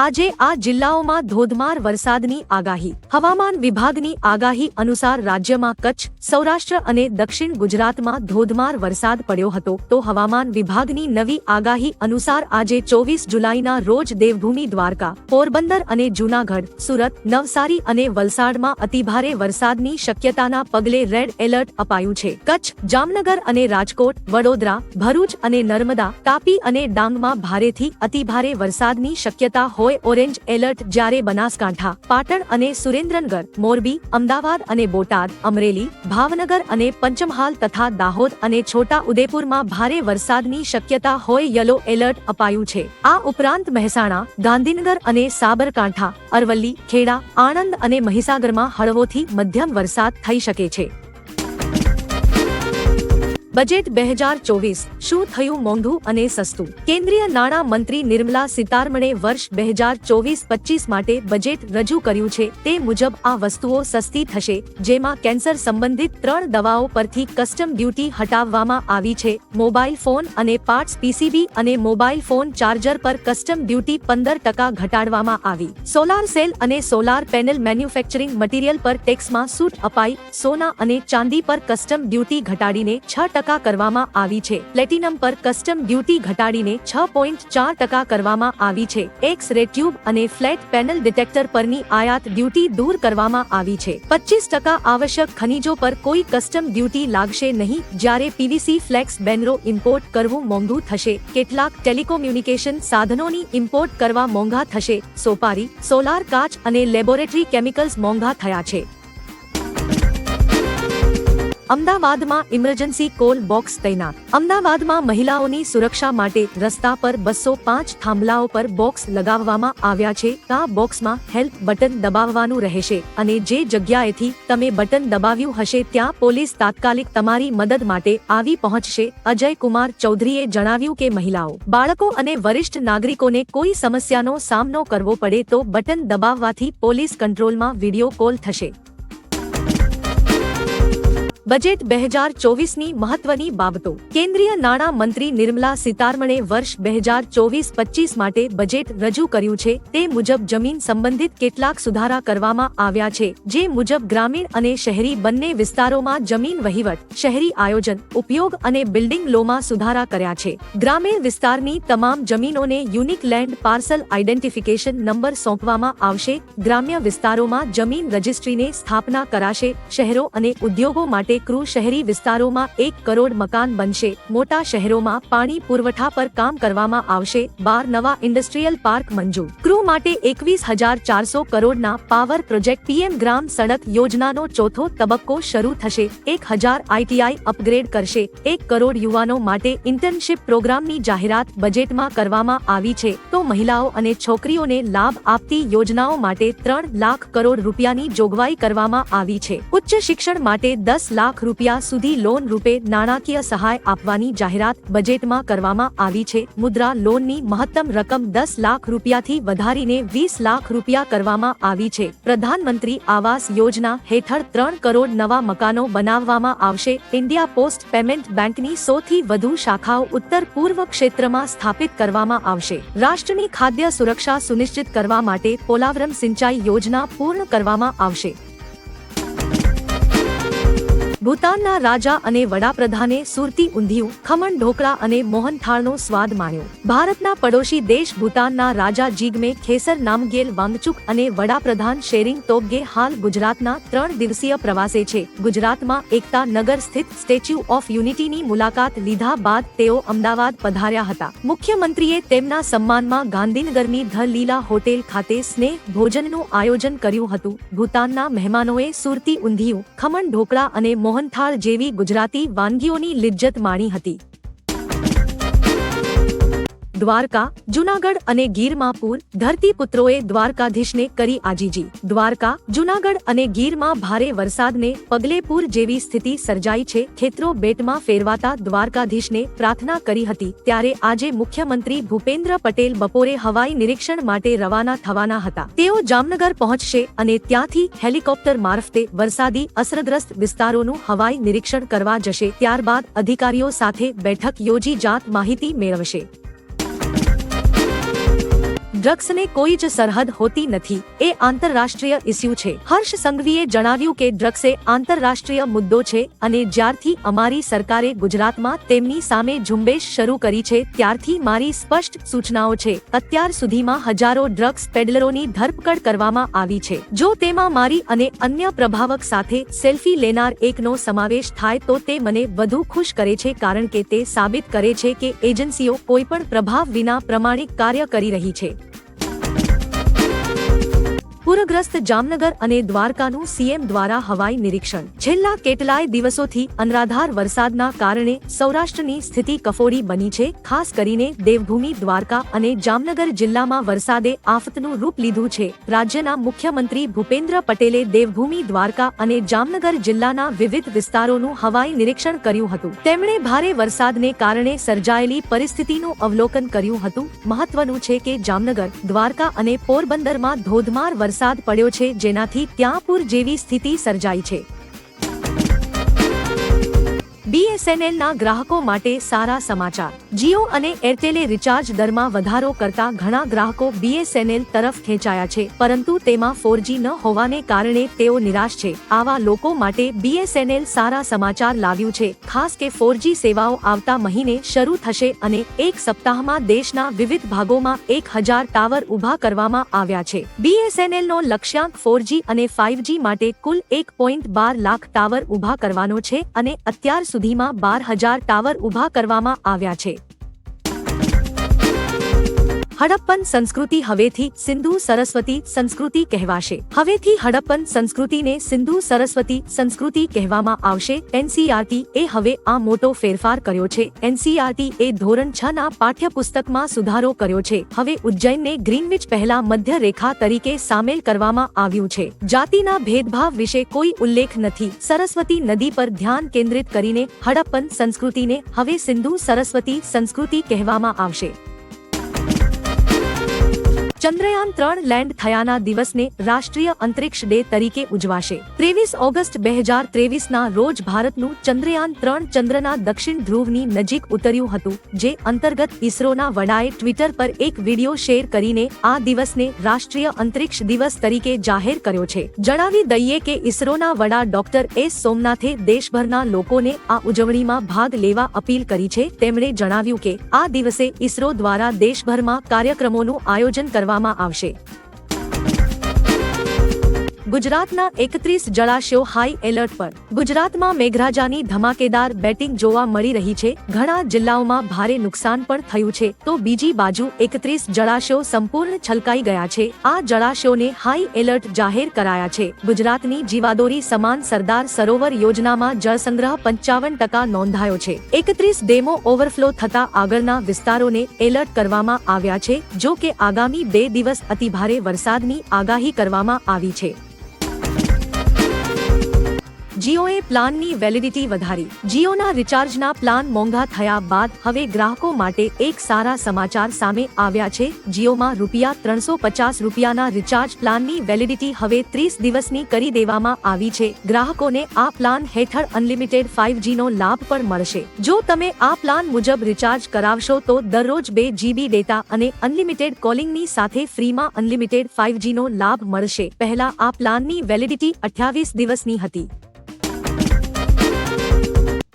આજે આ જિલ્લાઓમાં ધોધમાર વરસાદની આગાહી. હવામાન વિભાગની આગાહી અનુસાર રાજ્યમાં કચ્છ, સૌરાષ્ટ્ર અને દક્ષિણ ગુજરાતમાં ધોધમાર વરસાદ પડ્યો હતો. તો હવામાન વિભાગની નવી આગાહી અનુસાર આજે ચોવીસ જુલાઈના રોજ દેવભૂમિ દ્વારકા, પોરબંદર અને જૂનાગઢ, સુરત, નવસારી અને વલસાડમાં અતિભારે વરસાદની શક્યતાના પગલે રેડ એલર્ટ અપાયું છે. કચ્છ, જામનગર અને રાજકોટ, વડોદરા, ભરૂચ અને નર્મદા, તાપી અને ડાંગમાં ભારેથી અતિભારે વરસાદની શક્યતા હોય ઓરેન્જ એલર્ટ જ્યારે બનાસકાંઠા, પાટણ અને સુરેન્દ્રનગર, મોરબી, અમદાવાદ અને બોટાદ, અમરેલી, ભાવનગર અને પંચમહાલ તથા દાહોદ અને છોટા ઉદેપુરમાં ભારે વરસાદની શક્યતા હોય યલો એલર્ટ અપાયું છે. આ ઉપરાંત મહેસાણા, ગાંધીનગર અને સાબરકાંઠા, અરવલ્લી, ખેડા, આણંદ અને મહીસાગરમાં હળવોથી મધ્યમ વરસાદ થઈ શકે છે. બજેટ બે હજાર ચોવીસ શું થયું મોંઘું અને સસ્તું? કેન્દ્રીય નાણાં મંત્રી નિર્મલા સીતારમણે વર્ષ બે હજાર ચોવીસ પચીસ માટે બજેટ રજૂ કર્યું છે. તે મુજબ આ વસ્તુઓ સસ્તી થશે, જેમાં કેન્સર સંબંધિત ત્રણ દવાઓ પરથી કસ્ટમ ડ્યુટી હટાવવામાં આવી છે. મોબાઈલ ફોન અને પાર્ટ્સ પીસીબી અને મોબાઈલ ફોન ચાર્જર પર કસ્ટમ ડ્યુટી પંદર ટકા ઘટાડવામાં આવી. સોલાર સેલ અને સોલાર પેનલ મેન્યુફેક્ચરિંગ મટીરિયલ પર ટેક્સમાં સૂટ અપાઈ. સોના અને ચાંદી પર કસ્ટમ ડ્યુટી ઘટાડીને છ ટકા કરવામાં આવી છે. પ્લેટિનમ પર કસ્ટમ ડ્યુટી ઘટાડીને છ પોઈન્ટ ચાર ટકા કરવામાં આવી છે. એક્સ રે ટ્યુબ અને ફ્લેટ પેનલ ડિટેક્ટર પરની આયાત ડ્યુટી દૂર કરવામાં આવી છે. પચીસ ટકા આવશ્યક ખનીજો પર કોઈ કસ્ટમ ડ્યુટી લાગશે નહીં. જ્યારે પીવીસી ફ્લેક્સ બેનરો ઇમ્પોર્ટ કરવું મોંઘું થશે. કેટલાક ટેલિકોમ્યુનિકેશન સાધનોની ઇમ્પોર્ટ કરવા મોંઘા થશે. સોપારી સોલાર કાચ અને લેબોરેટરી કેમિકલ્સ મોંઘા થયા છે. અમદાવાદમાં ઇમરજન્સી કોલ બોક્સ તૈનાત. અમદાવાદમાં મહિલાઓની સુરક્ષા માટે રસ્તા પર બસો પાંચ થાંભલાઓ પર બોક્સ લગાવવામાં આવ્યા છે. આ બોક્સમાં હેલ્પ બટન દબાવવાનું રહેશે અને જે જગ્યાએથી તમે બટન દબાવ્યું હશે ત્યાં પોલીસ તાત્કાલિક તમારી મદદ માટે આવી પહોંચશે. અજય કુમાર ચૌધરીએ જણાવ્યું કે મહિલાઓ, બાળકો અને વરિષ્ઠ નાગરિકોને કોઈ સમસ્યાનો સામનો કરવો પડે તો બટન દબાવવાથી પોલીસ કંટ્રોલમાં વીડિયો કોલ થશે. બજેટ બે હજાર ચોવીસની મહત્વની બાબતો. કેન્દ્રીય નાણાં મંત્રી નિર્મલા સીતારમણે વર્ષ બે હજાર ચોવીસ પચીસ માટે બજેટ રજૂ કર્યું છે. તે મુજબ જમીન સંબંધિત કેટલાક સુધારા કરવામાં આવ્યા છે. જે મુજબ ગ્રામીણ અને શહેરી બંને વિસ્તારોમાં જમીન વહીવટ, શહેરી આયોજન, ઉપયોગ અને બિલ્ડિંગ લોમાં સુધારા કર્યા છે. ગ્રામીણ વિસ્તારની તમામ જમીનોને unique land parcel identification number સોંપવામાં આવશે. ગ્રામ્ય વિસ્તારોમાં જમીન રજિસ્ટ્રીને સ્થાપના કરાશે. શહેરો અને ઉદ્યોગો માટે ક્રૂ શહેરી વિસ્તારોમાં એક કરોડ મકાન બનશે. મોટા શહેરોમાં પાણી પુરવઠા પર કામ કરવામાં આવશે. બાર નવા ઇન્ડસ્ટ્રીયલ પાર્ક મંજૂર. ક્રૂ માટે એકવીસ હજાર ચારસો કરોડના પાવર પ્રોજેક્ટ પીએમ ગ્રામ સડક યોજનાનો ચોથો તબક્કો શરૂ થશે. એક હજાર આઈટીઆઈ અપગ્રેડ કરશે. એક કરોડ યુવાનો માટે ઇન્ટર્નશિપ પ્રોગ્રામની જાહેરાત બજેટમાં કરવામાં આવી છે. તો મહિલાઓ અને છોકરીઓને લાભ આપતી યોજનાઓ માટે ત્રણ લાખ કરોડ રૂપિયાની જોગવાઈ કરવામાં આવી છે. ઉચ્ચ શિક્ષણ માટે દસ લાખ રૂપિયા સુધી લોન રૂપે નાણાકીય સહાય આપવાની જાહેરાત બજેટમાં કરવામાં આવી છે. મુદ્રા લોનની મહત્તમ રકમ દસ લાખ રૂપિયાથી વધારીને વીસ લાખ રૂપિયા કરવામાં આવી છે. પ્રધાનમંત્રી આવાસ યોજના હેઠળ ત્રણ કરોડ નવા મકાનો બનાવવામાં આવશે. ઇન્ડિયા પોસ્ટ પેમેન્ટ બેંકની સૌથી વધુ શાખાઓ ઉત્તર પૂર્વ ક્ષેત્રમાં સ્થાપિત કરવામાં આવશે. રાષ્ટ્રની ખાદ્ય સુરક્ષા સુનિશ્ચિત કરવા માટે પોલાવરમ સિંચાઈ યોજના પૂર્ણ કરવામાં આવશે. ભૂતાનના રાજા અને વડાપ્રધાને સુરતી ઊંધિયું, ખમણ ઢોકળા અને મોહનથાળનો સ્વાદ માણ્યો. ભારતના પડોશી દેશ ભૂતાનના રાજા જીગમે ખેસર નામગેલ વાંગચુક અને વડાપ્રધાન શેરિંગ તોબગે હાલ ગુજરાતના ત્રણ દિવસીય પ્રવાસે છે. ગુજરાતમાં એકતા નગર સ્થિત સ્ટેચ્યુ ઓફ યુનિટીની મુલાકાત લીધા બાદ તેઓ અમદાવાદ પધાર્યા હતા. મુખ્યમંત્રીએ તેમના સન્માનમાં ગાંધીનગરની ધ લીલા હોટેલ ખાતે સ્નેહ ભોજનનું આયોજન કર્યું હતું. ભૂતાનના મહેમાનોએ સુરતી ઊંધિયું, ખમણ ઢોકળા અને મોહનથાળ જેવી ગુજરાતી વાનગીઓની લિજ્જત માણી હતી. દ્વારકા, જુનાગઢ અને ગીરમાં પૂર ધરતીપુત્રોએ દ્વારકાધીશને કરી આજીજી. દ્વારકા, જુનાગઢ અને ગીરમાં ભારે વરસાદને પગલે પૂર જેવી સ્થિતિ સર્જાઈ છે. ખેતરો બેટમાં ફેરવાતા દ્વારકાધીશને પ્રાર્થના કરી હતી. ત્યારે આજે મુખ્યમંત્રી ભૂપેન્દ્ર પટેલ બપોરે હવાઈ નિરીક્ષણ માટે રવાના થવાના હતા. તેઓ જામનગર પહોંચશે અને ત્યાંથી હેલિકોપ્ટર મારફતે વરસાદી, અસરગ્રસ્ત વિસ્તારોનું હવાઈ નિરીક્ષણ કરવા જશે. ત્યારબાદ અધિકારીઓ સાથે બેઠક યોજી જાત માહિતી મેળવશે. ડ્રગ્સને કોઈ જ સરહદ હોતી નથી. એ આંતરરાષ્ટ્રીય ઇસ્યુ છે. હર્ષ સંઘવીએ જણાવ્યું કે ડ્રગ્સ એ આંતરરાષ્ટ્રીય મુદ્દો છે અને જ્યારથી અમારી સરકારે ગુજરાતમાં તેમની સામે ઝુંબેશ શરૂ કરી છે, ત્યારથી મારી સ્પષ્ટ સૂચનાઓ છે. અત્યાર સુધીમાં હજારો ડ્રગ્સ પેડલરોની ધરપકડ કરવામાં આવી છે. જો તેમાં મારી અને અન્ય પ્રભાવક સાથે સેલ્ફી લેનાર એકનો સમાવેશ થાય તો તે મને વધુ ખુશ કરે છે કારણ કે તે સાબિત કરે છે કે એજન્સીઓ કોઈપણ પ્રભાવ વિના પ્રમાણિક કાર્ય કરી રહી છે. પૂરગ્રસ્ત જામનગર અને દ્વારકાનું સીએમ દ્વારા હવાઈ નિરીક્ષણ. છેલ્લા કેટલાય દિવસોથી અનરાધાર વરસાદના કારણે સૌરાષ્ટ્રની સ્થિતિ કફોડી બની છે. ખાસ કરીને દેવભૂમિ, દ્વારકા અને જામનગર જિલ્લામાં વરસાદે આફતનું રૂપ લીધું છે. રાજ્યના મુખ્યમંત્રી ભૂપેન્દ્ર પટેલે દેવભૂમિ, દ્વારકા અને જામનગર જિલ્લાના વિવિધ વિસ્તારોનું હવાઈ નિરીક્ષણ કર્યું હતું. તેમણે ભારે વરસાદને કારણે સર્જાયેલી પરિસ્થિતિનું અવલોકન કર્યું હતું. મહત્વનું છે કે જામનગર, દ્વારકા અને પોરબંદરમાં ધોધમાર વરસાદ વરસાદ પડ્યો છે, જેનાથી ત્યાં પૂર જેવી સ્થિતિ સર્જાઈ છે. બીએસએનએલના ગ્રાહકો માટે સારા સમાચાર. જીઓ અને એરટેલે રિચાર્જ દરમાં વધારો કરતા ઘણા ગ્રાહકો બીએસએનએલ તરફ ખેંચાયા છે, પરંતુ તેમાં ફોરજી ન હોવાને કારણે તેઓ નિરાશ છે. આવા લોકો માટે બીએસએનએલ સારા સમાચાર લાવ્યું છે. ખાસ કે ફોરજી સેવાઓ આવતા મહિને શરૂ થશે અને એક સપ્તાહમાં દેશના વિવિધ ભાગોમાં એક હજાર ટાવર ઊભા કરવામાં આવ્યા છે. બીએસએનએલ નો લક્ષ્યાંક ફોરજી અને ફાઇવજી માટે કુલ એક પોઈન્ટ બાર લાખ ટાવર ઊભા કરવાનો છે અને અત્યાર સુધીમાં બાર હજાર ટાવર ઊભા કરવામાં આવ્યા છે. હડપ્પન સંસ્કૃતિ હવેથી સિંધુ સરસ્વતી સંસ્કૃતિ કહેવાશે. હવેથી હડપ્પન સંસ્કૃતિને સિંધુ સરસ્વતી સંસ્કૃતિ કહેવામાં આવશે. એનસીઆરટી એ હવે આ મોટો ફેરફાર કર્યો છે. એનસીઆરટી એ ધોરણ છ ના પાઠ્યપુસ્તકમાં સુધારો કર્યો છે. હવે ઉજ્જૈનને ગ્રીનવિચ પહેલા મધ્ય રેખા તરીકે સામેલ કરવામાં આવ્યું છે. જાતિના ભેદભાવ વિશે કોઈ ઉલ્લેખ નથી. સરસ્વતી નદી પર ધ્યાન કેન્દ્રિત કરીને હડપ્પન સંસ્કૃતિને હવે સિંધુ સરસ્વતી સંસ્કૃતિ કહેવામાં આવશે. ચંદ્રયાન ત્રણ લેન્ડ થયાના દિવસને રાષ્ટ્રીય અંતરિક્ષ ડે તરીકે ઉજવાશે. ત્રેવીસ ઓગસ્ટ બે હજાર ત્રેવીસના રોજ ભારતનું ચંદ્રયાન ત્રણ ચંદ્રના દક્ષિણ ધ્રુવની નજીક ઉતર્યું હતું, જે અંતર્ગત ઇસરોના વડાએ ટ્વિટર પર એક વિડિયો શેર કરીને આ દિવસને રાષ્ટ્રીય અંતરિક્ષ દિવસ તરીકે જાહેર કર્યો છે. જણાવી દઈએ કે ઇસરોના વડા ડોક્ટર એસ સોમનાથે દેશભરના લોકોને આ ઉજવણીમાં ભાગ લેવા અપીલ કરી છે. તેમણે જણાવ્યું કે આ દિવસે ઇસરો દ્વારા દેશભરમાં કાર્યક્રમોનું આયોજન કરવા કરવામાં આવશે. ગુજરાતના એકત્રીસ જળાશયો હાઈ એલર્ટ પર. ગુજરાતમાં મેઘરાજાની ધમાકેદાર બેટિંગ જોવા મળી રહી છે. ઘણા જિલ્લાઓમાં ભારે નુકસાન પણ થયું છે. તો બીજી બાજુ એકત્રીસ જળાશયો સંપૂર્ણ છલકાઈ ગયા છે. આ જળાશયોને હાઈ એલર્ટ જાહેર કરાયા છે. ગુજરાતની જીવાદોરી સમાન સરદાર સરોવર યોજનામાં જળસંગ્રહ પંચાવન ટકા નોંધાયો છે. એકત્રીસ ડેમો ઓવરફ્લો થતા આગળના વિસ્તારોને એલર્ટ કરવામાં આવ્યા છે, જો કે આગામી બે દિવસ અતિભારે વરસાદની આગાહી કરવામાં આવી છે. જીઓએ પ્લાનની વેલિડિટી વધારી. જીઓના રિચાર્જના પ્લાન મોંઘા થયા બાદ હવે ગ્રાહકો માટે એક સારા સમાચાર સામે આવ્યા છે. જીઓમાં રૂપિયા ત્રણસો પચાસ રૂપિયાના રિચાર્જ પ્લાનની વેલિડિટી હવે ત્રીસ દિવસની કરી દેવામાં આવી છે. ગ્રાહકોને આ પ્લાન હેઠળ અનલિમિટેડ ફાઇવ નો લાભ પણ મળશે. જો તમે આ પ્લાન મુજબ રિચાર્જ કરાવશો તો દરરોજ બે જીબી ડેટા અને અનલિમિટેડ કોલિંગની સાથે ફ્રીમાં અનલિમિટેડ ફાઇવ નો લાભ મળશે. પહેલા આ પ્લાનની વેલિડિટી અઠ્યાવીસ દિવસની હતી.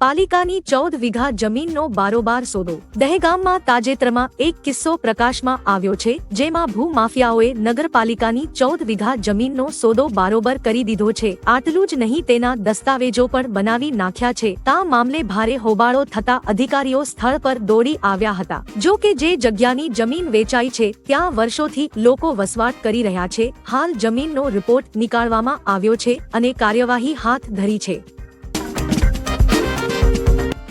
પાલિકાની ચૌદ વીઘા જમીનનો બારોબાર સોદો. દહેગામમાં તાજેતરમાં એક કિસ્સો પ્રકાશમાં આવ્યો છે, જેમાં ભૂમાફિયાઓએ નગરપાલિકાની ચૌદ વીઘા જમીનનો સોદો બારોબર કરી દીધો છે. આટલું જ નહીં, તેના દસ્તાવેજો પણ બનાવી નાખ્યા છે. તા મામલે ભારે હોબાળો થતા અધિકારીઓ સ્થળ પર દોડી આવ્યા હતા. જો કે જે જગ્યાની જમીન વેચાઈ છે, ત્યાં વર્ષોથી લોકો વસવાટ કરી રહ્યા છે. હાલ જમીનનો રિપોર્ટ નીકાળવામાં આવ્યો છે અને કાર્યવાહી હાથ ધરી છે.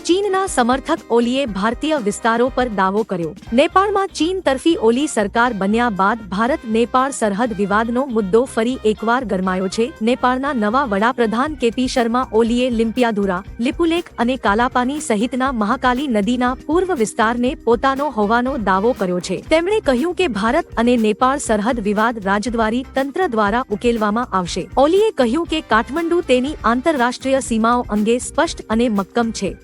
ચીનના સમર્થક ઓલીએ ભારતીય વિસ્તારો પર દાવો કર્યો. નેપાળમાં ચીન તરફી ઓલી સરકાર બન્યા બાદ ભારત નેપાળ સરહદ વિવાદનો મુદ્દો ફરી એકવાર ગરમાયો છે. નેપાળના નવા વડાપ્રધાન કેપી શર્મા ઓલીએ લિમ્પિયાધુરા લિપુલેક અને કાલાપાની સહિતના મહાકાલી નદીના પૂર્વ વિસ્તારને પોતાનો હોવાનો દાવો કર્યો છે. તેમણે કહ્યું કે ભારત અને નેપાળ સરહદ વિવાદ રાજદ્વારી તંત્ર દ્વારા ઉકેલવામાં આવશે. ઓલીએ કહ્યું કે કાઠમંડુ તેની આંતરરાષ્ટ્રીય સીમાઓ અંગે સ્પષ્ટ અને મક્કમ છે.